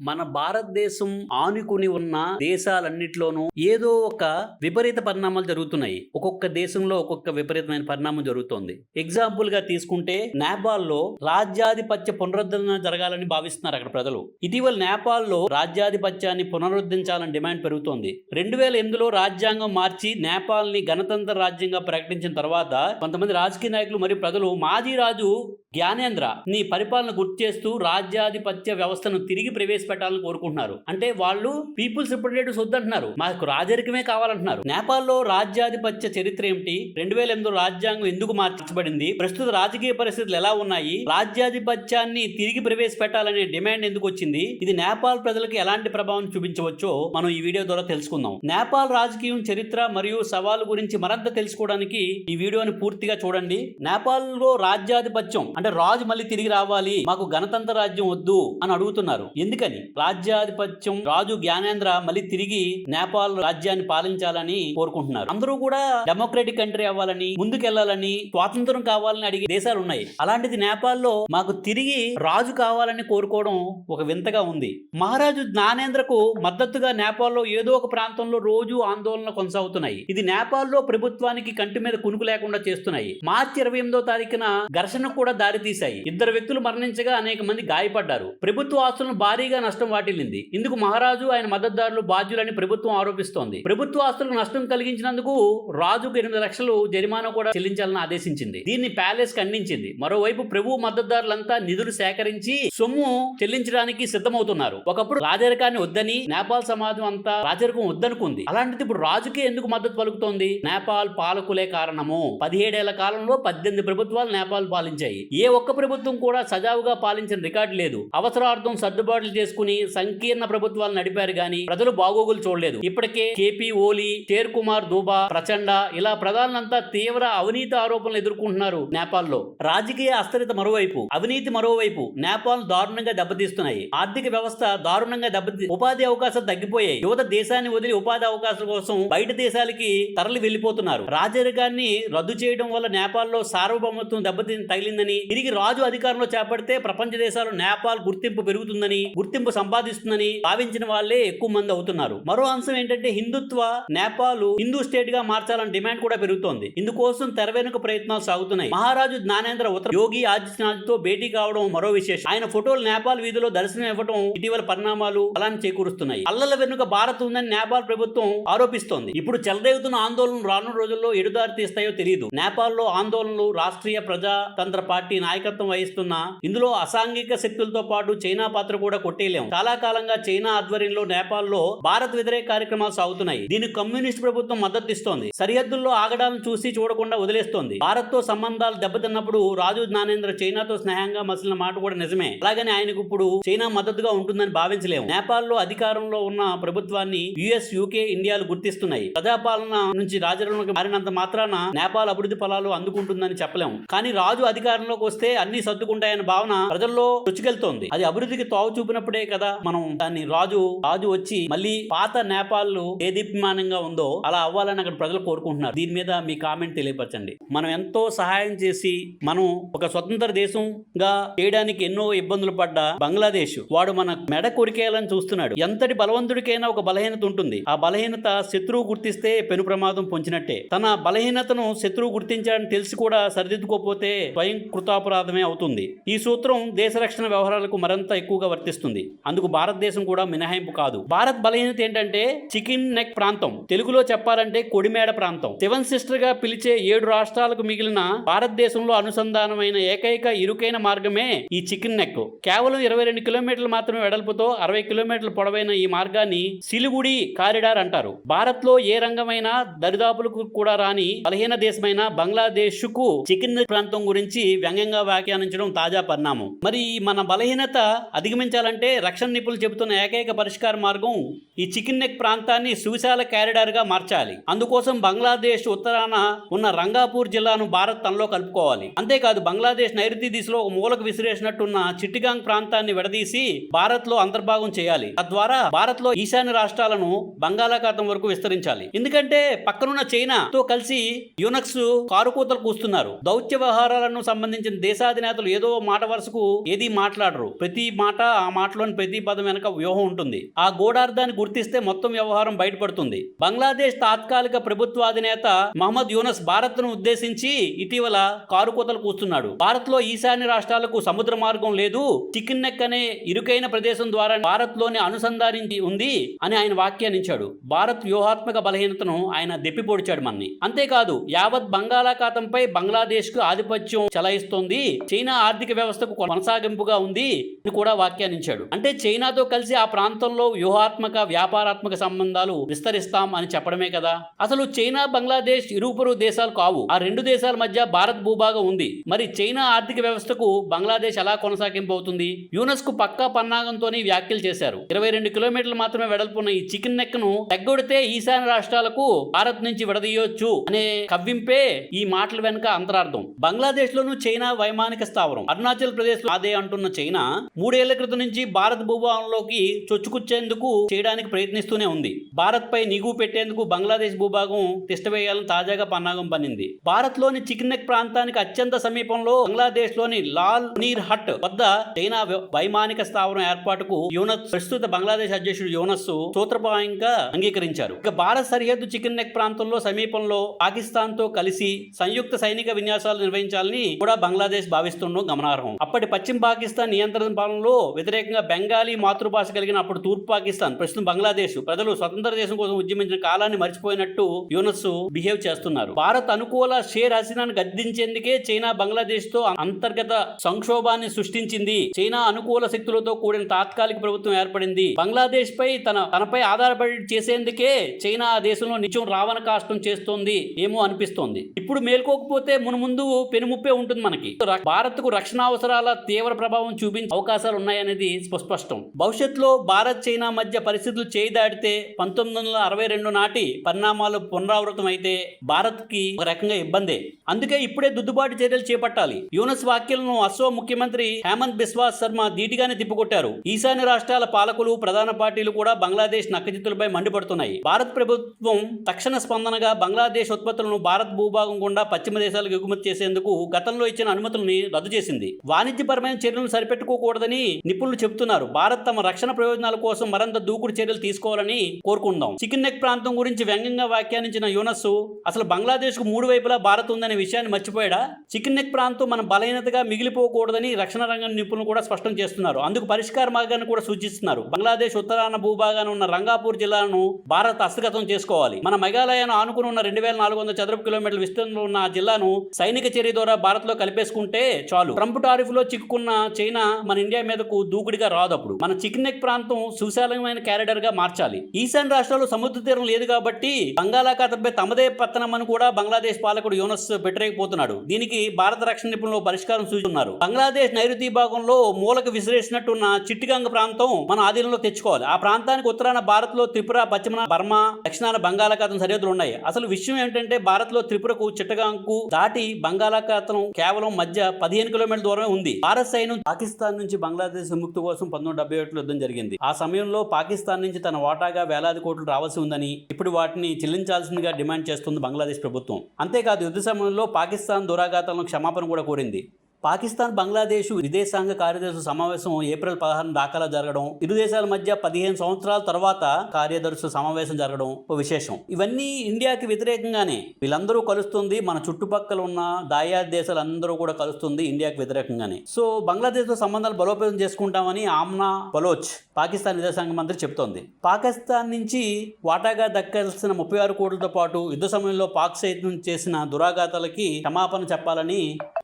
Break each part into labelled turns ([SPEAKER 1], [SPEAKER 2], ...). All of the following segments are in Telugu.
[SPEAKER 1] మన భారతదేశం ఆనుకుని ఉన్న దేశాలన్నిట్లోనూ ఏదో ఒక విపరీత పరిణామాలు జరుగుతున్నాయి. ఒక్కొక్క దేశంలో ఒక్కొక్క విపరీతమైన పరిణామం జరుగుతోంది. ఎగ్జాంపుల్గా తీసుకుంటే నేపాల్లో రాజ్యాధిపత్య పునరుద్ధరణ జరగాలని భావిస్తున్నారు అక్కడ ప్రజలు. ఇటీవల నేపాల్లో రాజ్యాధిపత్యాన్ని పునరుద్ధరించాలని డిమాండ్ పెరుగుతోంది. రెండు వేల ఎనిమిదిలో రాజ్యాంగం మార్చి నేపాల్ని గణతంత్ర రాజ్యంగా ప్రకటించిన తర్వాత కొంతమంది రాజకీయ నాయకులు మరియు ప్రజలు మాజీ రాజు జ్ఞానేంద్ర నీ పరిపాలన గుర్తు చేస్తూ రాజ్యాధిపత్య వ్యవస్థను తిరిగి ప్రవేశపెట్టాలని కోరుకుంటున్నారు. అంటే వాళ్ళు పీపుల్స్ రిప్రజెంటేటివ్స్ వద్దంటున్నారు మాకు రాజరికమే కావాలంటున్నారు. నేపాల్లో రాజ్యాధిపత్య చరిత్ర ఏమిటి? రెండు వేల ఎనిమిది రాజ్యాంగం ఎందుకు మార్చబడింది? ప్రస్తుత రాజకీయ పరిస్థితులు ఎలా ఉన్నాయి? రాజ్యాధిపత్యాన్ని తిరిగి ప్రవేశపెట్టాలనే డిమాండ్ ఎందుకు వచ్చింది? ఇది నేపాల్ ప్రజలకు ఎలాంటి ప్రభావం చూపించవచ్చో మనం ఈ వీడియో ద్వారా తెలుసుకుందాం. నేపాల్ రాజకీయం చరిత్ర మరియు సవాలు గురించి మరింత తెలుసుకోవడానికి ఈ వీడియోని పూర్తిగా చూడండి. నేపాల్లో రాజ్యాధిపత్యం అంటే రాజు మళ్ళీ తిరిగి రావాలి మాకు గణతంత్ర రాజ్యం వద్దు అని అడుగుతున్నారు. ఎందుకని? రాజ్యాధిపత్యం రాజు జ్ఞానేంద్ర మళ్ళీ తిరిగి నేపాల్ రాజ్యాన్ని పాలించాలని కోరుకుంటున్నారు. అందరూ కూడా డెమోక్రటిక్ కంట్రీ అవ్వాలని ముందుకెళ్ళాలని స్వాతంత్రం కావాలని అడిగే దేశాలు ఉన్నాయి. అలాంటిది నేపాల్లో మాకు తిరిగి రాజు కావాలని కోరుకోవడం ఒక వింతగా ఉంది. మహారాజు జ్ఞానేంద్రకు మద్దతుగా నేపాల్లో ఏదో ఒక ప్రాంతంలో రోజు ఆందోళన కొనసాగుతున్నాయి. ఇది నేపాల్లో ప్రభుత్వానికి కంటి మీద కునుకు లేకుండా చేస్తున్నాయి. మార్చి ఇరవై ఎనిమిదో తారీఖున ఘర్షణ కూడా దారితీశాయి. ఇద్దరు వ్యక్తులు మరణించగా అనేక మంది గాయపడ్డారు. ప్రభుత్వ ఆస్తులను భారీగా నష్టం వాటిల్లింది. ఇందుకు మహారాజు ఆయన మద్దతుదారులు బాధ్యులని ప్రభుత్వం ఆరోపిస్తోంది. ప్రభుత్వ ఆస్తులకు నష్టం కలిగించినందుకు రాజుకు ఎనిమిది లక్షలు జరిమానా కూడా చెల్లించాలని ఆదేశించింది. దీన్ని ప్యాలెస్ ఖండించింది. మరోవైపు ప్రభు మద్దతుదారులంతా నిధులు సేకరించి సొమ్ము చెల్లించడానికి సిద్ధమవుతున్నారు. ఒకప్పుడు రాజరికాన్ని వద్దని నేపాల్ సమాజం అంతా రాజరికం వద్దనుకుంది. అలాంటిది ఇప్పుడు రాజుకే ఎందుకు మద్దతు పలుకుతోంది? నేపాల్ పాలకులే కారణము. పదిహేడేళ్ళ కాలంలో పద్దెనిమిది ప్రభుత్వాలు నేపాల్ పాలించాయి. ఏ ఒక్క ప్రభుత్వం కూడా సజావుగా పాలించిన రికార్డు లేదు. అవసరార్థం సర్దుబాట్లు చేసుకుని సంకీర్ణ ప్రభుత్వాలు నడిపారు గాని ప్రజలు బాగోగులు చూడలేదు. ఇప్పటికే కేపీ ఓలీ షేర్ కుమార్ దూబా ప్రచండ ఇలా ప్రధానులంతా తీవ్ర అవినీతి ఆరోపణలు ఎదుర్కొంటున్నారు నేపాల్లో. రాజకీయ అస్థిరత మరోవైపు అవినీతి మరోవైపు నేపాల్ దారుణంగా దెబ్బతీస్తున్నాయి. ఆర్థిక వ్యవస్థ దారుణంగా దెబ్బతీ ఉపాధి అవకాశాలు తగ్గిపోయాయి. యువత దేశాన్ని వదిలి ఉపాధి అవకాశాల కోసం బయట దేశాలకి తరలి వెళ్ళిపోతున్నారు రాజరికాన్ని రద్దు చేయడం వల్ల నేపాల్లో సార్వభౌమత్వం దెబ్బతి తగిలిందని తిరిగి రాజు అధికారంలో చేపడితే ప్రపంచ దేశాలు నేపాల్ గుర్తింపు పెరుగుతుందని గుర్తింపు సంపాదిస్తుందని భావించిన వాళ్ళే ఎక్కువ మంది అవుతున్నారు. మరో అంశం ఏంటంటే హిందుత్వ నేపాల్ హిందూ స్టేట్గా మార్చాలని డిమాండ్ కూడా పెరుగుతోంది. ఇందుకోసం తెర వెనుక ప్రయత్నాలు సాగుతున్నాయి. మహారాజు జ్ఞానేంద్ర ఉత్తర యోగి ఆదిత్యనాథ్తో భేటీ కావడం మరో విశేషం. ఆయన ఫోటోలు నేపాల్ వీధిలో దర్శనం ఇవ్వడం ఇటీవల పరిణామాలు అలానే చేకూరుస్తున్నాయి. అల్లల వెనుక భారత్ ఉందని నేపాల్ ప్రభుత్వం ఆరోపిస్తోంది. ఇప్పుడు చెలరేగుతున్న ఆందోళనలు రానున్న రోజుల్లో ఎడుదారి తీస్తాయో తెలియదు నేపాల్లో ఆందోళనలు రాష్ట్రీయ ప్రజాతంత్ర పార్టీ నాయకత్వం వహిస్తున్న ఇందులో అసాంఘిక శక్తులతో పాటు చైనా పాత్ర కూడా చేయలేము చాలా కాలంగా చైనా ఆధ్వర్యంలో నేపాల్లో భారత్ వ్యతిరేక కార్యక్రమాలు సాగుతున్నాయి. దీనికి కమ్యూనిస్ట్ ప్రభుత్వం మద్దతు ఇస్తోంది సరిహద్దుల్లో ఆగడాలను చూసి చూడకుండా వదిలేస్తోంది. భారత్తో సంబంధాలు దెబ్బతిన్నప్పుడు రాజు జ్ఞానేంద్ర చైనాతో స్నేహంగా మసిలిన మాట కూడా నిజమే. అలాగని ఆయనకు ఇప్పుడు చైనా మద్దతుగా ఉంటుందని భావించలేము. నేపాల్లో అధికారంలో ఉన్న ప్రభుత్వాన్ని యుఎస్ యూకే ఇండియాలు గుర్తిస్తున్నాయి. ప్రజాపాలన నుంచి రాజరంలోకి మారినంత మాత్రాన నేపాల్ అభివృద్ధి ఫలాలు అందుకుంటుందని చెప్పలేము. కానీ రాజు అధికారంలోకి వస్తే అన్ని సర్దుకుంటాయన్న భావన ప్రజల్లో రుచికెళ్తోంది. అది అభివృద్ధికి తావు చూపినప్పుడే కదా. మనం దాన్ని రాజు రాజు వచ్చి మళ్ళీ పాత నేపాల్ ఏ దీప్యమానంగా ఉందో అలా అవ్వాలని అక్కడ ప్రజలు కోరుకుంటున్నారు. దీని మీద మీ కామెంట్ తెలియపరచండి. మనం ఎంతో సహాయం చేసి మనం ఒక స్వతంత్ర దేశంగా చేయడానికి ఎన్నో ఇబ్బందులు పడ్డ బంగ్లాదేశ్. వాడు మన మెడ కొరికేయాలని చూస్తున్నాడు. ఎంతటి బలవంతుడికైనా ఒక బలహీనత ఉంటుంది. ఆ బలహీనత శత్రువు గుర్తిస్తే పెను ప్రమాదం పొంచినట్టే. తన బలహీనతను శత్రువు గుర్తించాడని తెలిసి కూడా సరిదిద్దుకోకపోతే స్వయం కృతాపరాధమే అవుతుంది. ఈ సూత్రం దేశ రక్షణ వ్యవహారాలకు మరింత ఎక్కువగా వర్తిస్తుంది. అందుకు భారతదేశం కూడా మినహాయింపు కాదు. భారత్ బలహీనత ఏంటంటే చికెన్ నెక్ ప్రాంతం. తెలుగులో చెప్పాలంటే కొడిమేడ ప్రాంతం. సెవెన్ సిస్టర్గా పిలిచే ఏడు రాష్ట్రాలకు మిగిలిన భారతదేశంలో అనుసంధానమైన ఏకైక ఇరుకైన మార్గమే ఈ చికెన్ నెక్. కేవలం ఇరవై రెండు కిలోమీటర్లు మాత్రమే వెడల్పుతో అరవై కిలోమీటర్ల పొడవైన ఈ మార్గాన్ని సిలిగుడి కారిడార్ అంటారు. భారత్లో ఏ రంగమైనా దరిదాపులకు కూడా రాని బలహీన దేశమైన బంగ్లాదేశ్కు చికెన్ ప్రాంతం గురించి వ్యంగ్యంగా వ్యాఖ్యానించడం తాజా పరిణామం. మరి మన బలహీనత అధిగమించాలంటే రక్షణ నిపుణులు చెబుతున్న ఏకైక పరిష్కార మార్గం ఈ చికెన్ నెక్ ప్రాంతాన్ని సువిశాల క్యారిడార్గా మార్చాలి. అందుకోసం బంగ్లాదేశ్ ఉత్తరాన ఉన్న రంగాపూర్ జిల్లాను భారత్ తనలో కలుపుకోవాలి. అంతేకాదు బంగ్లాదేశ్ నైరుతి దిశలో ఒక మూలకు విసిరేసినట్టున్న చిట్టిగాంగ్ ప్రాంతాన్ని విడదీసి భారత్లో అంతర్భాగం చేయాలి. తద్వారా భారత్లో ఈశాన్య రాష్ట్రాలను బంగాళాఖాతం వరకు విస్తరించాలి. ఎందుకంటే పక్కనున్న చైనా తో కలిసి యునక్స్ కారుకూతలు కూస్తున్నారు. దౌత్య వ్యవహారాలను సంబంధించిన దేశాధినేతలు ఏదో మాట వరుసకు ఏది మాట్లాడరు. ప్రతి మాట ఆ మాటలో మాటలోని ప్రతి పదం వెనక వ్యూహం ఉంటుంది. ఆ గూఢార్థాన్ని గుర్తిస్తే మొత్తం వ్యవహారం బయటపడుతుంది. బంగ్లాదేశ్ తాత్కాలిక ప్రభుత్వాధినేత మహమ్మద్ యూనస్ భారత్ను ఉద్దేశించి ఇటీవల కారుకోతలు కూస్తున్నాడు. భారత్లో ఈశాన్య రాష్ట్రాలకు సముద్ర మార్గం లేదు. చికెన్ నెక్ అనే ఇరుకైన ప్రదేశం ద్వారా భారత్లోని అనుసంధానించి ఉంది అని ఆయన వ్యాఖ్యానించాడు. భారత్ వ్యూహాత్మక బలహీనతను ఆయన దెప్పిపొడిచాడు మన్ని. అంతేకాదు యావత్ బంగాళాఖాతంపై బంగ్లాదేశ్కు ఆధిపత్యం చెలాయిస్తోంది. చైనా ఆర్థిక వ్యవస్థకు కొనసాగింపుగా ఉంది అని కూడా వ్యాఖ్యానించాడు. అంటే చైనాతో కలిసి ఆ ప్రాంతంలో వ్యూహాత్మక వ్యాపారాత్మక సంబంధాలు విస్తరిస్తాం అని చెప్పడమే కదా. అసలు చైనా బంగ్లాదేశ్ ఇరుపురు దేశాలు కావు. ఆ రెండు దేశాల మధ్య భారత్ భూభాగం ఉంది. మరి చైనా ఆర్థిక వ్యవస్థకు బంగ్లాదేశ్ ఎలా కొనసాగింపు అవుతుంది యునెస్కు పక్కా పన్నాగంతోనే వ్యాఖ్యలు చేశారు. ఇరవై రెండు కిలోమీటర్లు మాత్రమే వెడల్పున్న ఈ చికెన్ నెక్ను తగ్గొడితే ఈశాన్య రాష్ట్రాలకు భారత్ నుంచి విడదీయొచ్చు అనే కవ్వింపే ఈ మాటల వెనుక అంతరార్థం. బంగ్లాదేశ్ లోను చైనా వైమానిక స్థావరం. అరుణాచల్ ప్రదేశ్లో అదే అంటున్న చైనా మూడేళ్ళ క్రితం నుంచి భారత్ భూభాగంలోకి చొచ్చుకుచ్చేందుకు చేయడానికి ప్రయత్నిస్తూనే ఉంది. భారత్ పై నిగువ పెట్టేందుకు బంగ్లాదేశ్ భూభాగం తిష్టవేయాలని తాజాగా పన్నాగం పన్నింది. భారత్లోని ప్రాంతానికి అత్యంత సమీపంలో బంగ్లాదేశ్లోని లాల్ నీర్ హట్ వద్ద చైనా వైమానిక స్థావరం ఏర్పాటుకు యూనస్ ప్రస్తుత బంగ్లాదేశ్ అధ్యక్షుడు యూనస్ సూత్రప్రాయంగా అంగీకరించారు. ఇక భారత్ సరిహద్దు చికెన్ నెక్ ప్రాంతంలో సమీపంలో పాకిస్తాన్తో కలిసి సంయుక్త సైనిక విన్యాసాలు నిర్వహించాలని కూడా బంగ్లాదేశ్ భావిస్తుండడం గమనార్హం. అప్పటి పశ్చిమ పాకిస్తాన్ నియంత్రణ పాలనలో వ్యతిరేకంగా బెంగాలీ మాతృభాష కలిగిన అప్పుడు తూర్పు పాకిస్తాన్ ప్రస్తుతం బంగ్లాదేశ్ ప్రజలు స్వతంత్ర దేశం కోసం ఉద్యమించిన కాలాన్ని మర్చిపోయినట్టు యూనస్ బిహేవ్ చేస్తున్నారు. భారత్ అనుకూల షేర్ హసీనాను గద్దించేందుకే చైనా బంగ్లాదేశ్తో అంతర్గత సంక్షోభాన్ని సృష్టించింది. చైనా అనుకూల శక్తులతో కూడిన తాత్కాలిక ప్రభుత్వం ఏర్పడింది. బంగ్లాదేశ్ పై తన తనపై ఆధారపడి చేసేందుకే చైనా ఆ దేశంలో నిత్యం రావణ కాష్టం చేస్తోంది ఏమో అనిపిస్తోంది. ఇప్పుడు మేల్కోకపోతే మునుముందు పెనుముప్పే ఉంటుంది మనకి. భారత్కు రక్షణ అవసరాల తీవ్ర ప్రభావం చూపించే అవకాశాలు ఉన్నాయనేది సుస్పష్టం భవిష్యత్తులో భారత్ చైనా మధ్య పరిస్థితులు చేయి దాటితే పంతొమ్మిది వందల అరవై రెండు నాటి పరిణామాలు పునరావృతం అయితే భారత్కి ఒక రకంగా ఇబ్బందే. అందుకే ఇప్పుడే దుద్దుబాటు చర్యలు చేపట్టాలి. యూనస్ వ్యాఖ్యలను అస్సోం ముఖ్యమంత్రి హేమంత్ బిస్వాస్ శర్మ ధీటిగానే తిప్పికొట్టారు. ఈశాన్య రాష్ట్రాల పాలకులు ప్రధాన పార్టీలు కూడా బంగ్లాదేశ్ నక్కజిత్తులపై మండిపడుతున్నాయి. భారత ప్రభుత్వం తక్షణ స్పందనగా బంగ్లాదేశ్ ఉత్పత్తులను భారత్ భూభాగం గుండా పశ్చిమ దేశాలకు ఎగుమతి చేసేందుకు గతంలో ఇచ్చిన అనుమతుల్ని రద్దు చేసింది. వాణిజ్యపరమైన చర్యలను సరిపెట్టుకోకూడదని నిపుణులు చెబుతున్నారు. భారత్ తమ రక్షణ ప్రయోజనాల కోసం మరింత దూకుడు చర్యలు తీసుకోవాలని కోరుకుందాం. చికెన్ నెక్ ప్రాంతం గురించి వ్యంగ్యంగా వ్యాఖ్యానించిన యూనస్ అసలు బంగ్లాదేశ్కు మూడు వైపులా భారత్ ఉందనే విషయాన్ని మర్చిపోయాడా? చికెన్ నెక్ ప్రాంతం మన బలహీనతగా మిగిలిపోకూడదని రక్షణ రంగం నిపుణులు కూడా స్పష్టం చేస్తున్నారు. అందుకు పరిష్కార మార్గాన్ని కూడా సూచిస్తున్నారు. బంగ్లాదేశ్ ఉత్తరాన భూభాగాన ఉన్న రంగాపూర్ జిల్లాను భారత్ హస్తగతం చేసుకోవాలి. మన మెఘాలయను ఆనుకుని ఉన్న రెండు వేల నాలుగు వందల చదరపు కిలోమీటర్ల విస్తీర్ణంలో ఉన్న ఆ జిల్లాను సైనిక చర్య ద్వారా భారత్లో కలిపేసుకుంటే చాలు. ట్రంప్ టారిఫ్లో చిక్కుకున్న చైనా మన ఇండియా మీదకు దూకుడిగా రాదు అప్పుడు మన చికెన్ నెక్ ప్రాంతం సుశాలమైన క్యారిడర్గా మార్చాలి. ఈశాన్య రాష్ట్రాల్లో సముద్ర తీరం లేదు కాబట్టి బంగాళాఖాతంపై తమదే పత్తనం అని కూడా బంగ్లాదేశ్ పాలకుడు యోనస్ పెట్టలేకపోతున్నాడు దీనికి భారత రక్షణ నిపుణులు పరిష్కారం సూచిస్తున్నారు. బంగ్లాదేశ్ నైరుతి భాగంలో మూలకు విసిరేసినట్టున్న చిట్టిగంగ ప్రాంతం మన ఆధీనంలో తెచ్చుకోవాలి. ఆ ప్రాంతానికి ఉత్తరాన భారత్లో త్రిపుర పశ్చిమన బర్మా దక్షిణాన బంగాళాఖాతం సరిహద్దులు ఉన్నాయి. అసలు విషయం ఏంటంటే భారత్లో త్రిపురకు చిట్టగాంకు దాటి బంగాళాఖాతం కేవలం మధ్య పదిహేను కిలోమీటర్ల దూరమే ఉంది. భారత్ సైన్యం పాకిస్తాన్ నుంచి బంగ్లాదేశ్ విముక్తి కోసం పంతొమ్మిది డెబ్బై ఒకటిలో యుద్ధం జరిగింది. ఆ సమయంలో పాకిస్తాన్ నుంచి తన వాటాగా వేలాది కోట్లు రావాల్సి ఉందని ఇప్పుడు వాటిని చెల్లించాల్సిందిగా డిమాండ్ చేస్తుంది బంగ్లాదేశ్ ప్రభుత్వం. అంతేకాదు యుద్ధ సమయంలో పాకిస్తాన్ దురాఘాతాలను క్షమాపణ కూడా కోరింది. పాకిస్తాన్ బంగ్లాదేశ్ విదేశాంగ కార్యదర్శి సమావేశం ఏప్రిల్ పదహారు దాఖలా జరగడం ఇరు దేశాల మధ్య పదిహేను సంవత్సరాల తర్వాత కార్యదర్శి సమావేశం జరగడం ఒక విశేషం. ఇవన్నీ ఇండియాకి వ్యతిరేకంగానే వీళ్ళందరూ కలుస్తుంది మన చుట్టుపక్కల ఉన్న దాయాద్ దేశాలందరూ కూడా కలుస్తుంది ఇండియాకి వ్యతిరేకంగానే. సో బంగ్లాదేశ్తో సంబంధాలు బలోపేతం చేసుకుంటామని ఆమ్నా బలోచ్ పాకిస్తాన్ విదేశాంగ మంత్రి చెప్తోంది పాకిస్తాన్ నుంచి వాటాగా దక్కాల్సిన ముప్పై ఆరు కోట్లతో పాటు యుద్ధ సమయంలో పాక్ సైతం చేసిన దురాఘాతాలకి క్షమాపణ చెప్పాలని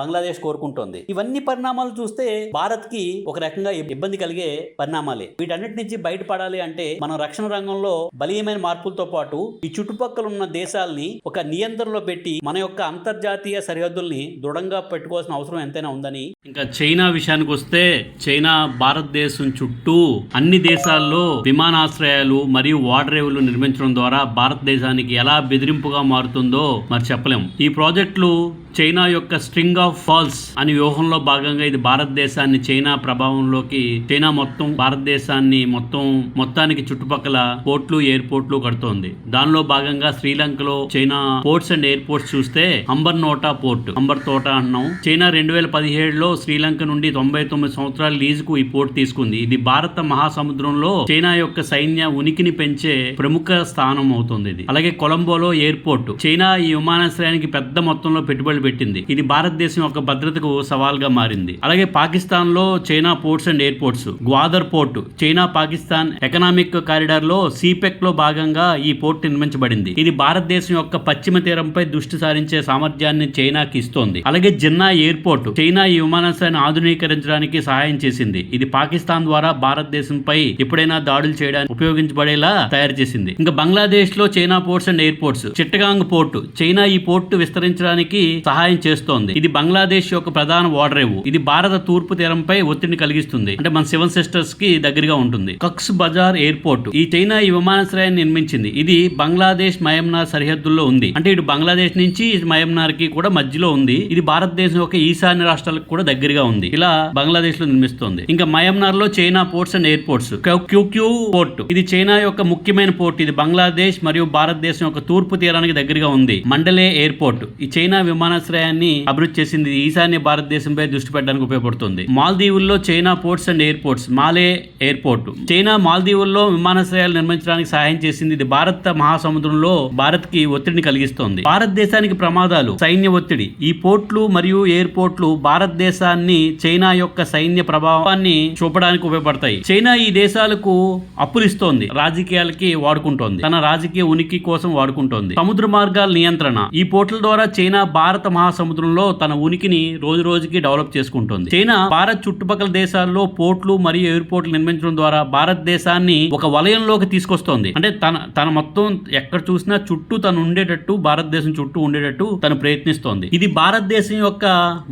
[SPEAKER 1] బంగ్లాదేశ్ కోరుకుంటోంది. ఇవన్నీ పరిణామాలు చూస్తే భారత్కి ఒక రకంగా ఇబ్బంది కలిగే పరిణామాలే. వీటన్నిటి నుంచి బయటపడాలి అంటే మనం రక్షణ రంగంలో బలీయమైన మార్పులతో పాటు ఈ చుట్టుపక్కల ఉన్న దేశాల్ని ఒక నియంత్రణలో పెట్టి మన యొక్క అంతర్జాతీయ సరిహద్దుల్ని దృఢంగా పెట్టుకోవాల్సిన అవసరం ఎంతైనా ఉందని ఇంకా చైనా విషయానికి వస్తే చైనా భారతదేశం చుట్టూ అన్ని దేశాల్లో విమానాశ్రయాలు మరియు ఓడరేవులు నిర్మించడం ద్వారా భారతదేశానికి ఎలా బెదిరింపుగా మారుతుందో మరి చెప్పలేం. ఈ ప్రాజెక్టులు చైనా యొక్క స్ట్రింగ్ ఆఫ్ ఫాల్స్ అని వ్యూహంలో భాగంగా ఇది భారతదేశాన్ని చైనా ప్రభావంలోకి చైనా మొత్తం భారతదేశాన్ని మొత్తం మొత్తానికి చుట్టుపక్కల పోర్ట్లు ఎయిర్పోర్ట్లు కడుతోంది. దానిలో భాగంగా శ్రీలంకలో చైనా పోర్ట్స్ అండ్ ఎయిర్పోర్ట్స్ చూస్తే Hambantota port Hambantota అన్నాం. చైనా రెండు వేల పదిహేడులో శ్రీలంక నుండి తొంభై తొమ్మిది సంవత్సరాల లీజుకు ఈ పోర్ట్ తీసుకుంది. ఇది భారత మహాసముద్రంలో చైనా యొక్క సైన్య ఉనికిని పెంచే ప్రముఖ స్థానం అవుతుంది ఇది. అలాగే కొలంబోలో ఎయిర్పోర్ట్ చైనా ఈ విమానాశ్రయానికి పెద్ద మొత్తంలో పెట్టుబడులు పెట్టింది. ఇది భారతదేశం యొక్క భద్రతకు సవాల్గా మారింది. అలాగే పాకిస్తాన్లో China ports and airports Gwadar port China Pakistan economic కారిడార్లో సిపెక్లో భాగంగా ఈ పోర్ట్ నిర్మించబడింది. ఇది భారతదేశం యొక్క పశ్చిమ తీరంపై దృష్టి సారించే సామర్థ్యాన్ని చైనాకి ఇస్తోంది. అలాగే జిన్నా ఎయిర్పోర్ట్ చైనా ఈ విమానాశ్రయాన్ని ఆధునీకరించడానికి సహాయం చేసింది. ఇది పాకిస్తాన్ ద్వారా భారతదేశంపై ఎప్పుడైనా దాడులు చేయడానికి ఉపయోగించబడేలా తయారు చేసింది. ఇంకా బంగ్లాదేశ్లో China ports and airports Chittagong port China ఈ పోర్టు విస్తరించడానికి సహాయం చేస్తోంది. ఇది బంగ్లాదేశ్ యొక్క ప్రధాన ఓడరేవు ఇది భారత తూర్పు తీరంపై ఒత్తిడిని కలిగిస్తుంది. అంటే మన సెవెన్ సిస్టర్స్కి దగ్గరగా ఉంటుంది. కక్స్ బజార్ ఎయిర్పోర్ట్. ఈ చైనా ఈ విమానాశ్రయాన్ని నిర్మించింది. ఇది బంగ్లాదేశ్ మయమ్నార్ సరిహద్దుల్లో ఉంది. అంటే ఇటు బంగ్లాదేశ్ నుంచి మయమ్నార్కి కూడా మధ్యలో ఉంది. ఇది భారతదేశం యొక్క ఈశాన్య రాష్ట్రాలకు కూడా దగ్గరగా ఉంది. ఇలా బంగ్లాదేశ్లో నిర్మిస్తోంది. ఇంకా మయమ్నార్లో China ports and airports. Kyaukphyu port. ఇది చైనా యొక్క ముఖ్యమైన పోర్ట్. ఇది బంగ్లాదేశ్ మరియు భారతదేశం యొక్క తూర్పు తీరానికి దగ్గరగా ఉంది. మండలే ఎయిర్పోర్ట్. ఈ చైనా విమానాశ్రయాన్ని అభివృద్ధి చేసింది. ఈశాన్య భారత భారతదేశంపై దృష్టి పెట్టడానికి ఉపయోగపడుతుంది. మాల్దీవుల్లో China ports and airports Male airport. China మాల్దీవుల్లో విమానాశ్రయాలు నిర్మించడానికి సహాయం చేసింది ఇది భారత మహాసముద్రంలో భారత్కి ఒత్తిడిని కలిగిస్తోంది. భారతదేశానికి ప్రమాదాలు సైన్య ఒత్తిడి. ఈ పోర్ట్లు మరియు ఎయిర్పోర్ట్లు భారతదేశాన్ని చైనా యొక్క సైన్య ప్రభావాన్ని చూపడానికి ఉపయోగపడతాయి. చైనా ఈ దేశాలకు అప్పులు ఇస్తోంది రాజకీయాలకి వాడుకుంటోంది. తన రాజకీయ ఉనికి కోసం వాడుకుంటోంది. సముద్ర మార్గాల నియంత్రణ. ఈ పోర్టుల ద్వారా చైనా భారత మహాసముద్రంలో తన ఉనికిని రోజు రోజుకి డెవలప్ చేసుకుంటుంది. చైనా భారత్ చుట్టుపక్కల దేశాల్లో పోర్ట్లు మరియు ఎయిర్పోర్ట్లు నిర్మించడం ద్వారా భారతదేశాన్ని ఒక వలయంలోకి తీసుకొస్తోంది. అంటే తన తన మొత్తం ఎక్కడ చూసినా చుట్టూ తను ఉండేటట్టు భారతదేశం చుట్టూ ఉండేటట్టు తను ప్రయత్నిస్తోంది. ఇది భారతదేశం యొక్క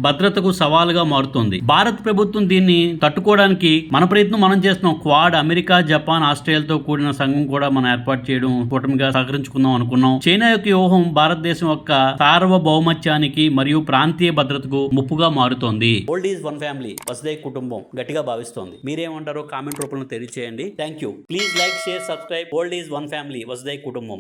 [SPEAKER 1] భద్రతకు సవాలుగా మారుతోంది. భారత ప్రభుత్వం దీన్ని తట్టుకోవడానికి మన ప్రయత్నం మనం చేస్తున్నాం. క్వాడ్ అమెరికా జపాన్ ఆస్ట్రేలియాతో కూడిన సంఘం కూడా మనం ఏర్పాటు చేయడం కూటమిగా సహకరించుకుందాం అనుకున్నాం. చైనా యొక్క వ్యూహం భారతదేశం యొక్క సార్వభౌమత్యానికి మరియు ప్రాంతీయ భద్రతకు ముప్పుగా మారుతోంది. ఓల్డ్ ఈజ్ వన్ ఫ్యామిలీ వసుదై కుటుంబం గట్టిగా భావిస్తోంది. మీరేమంటారో కామెంట్ రూపంలో తెలియచేయండి. Thank you please like share subscribe world is one family వసుదై కుటుంబం.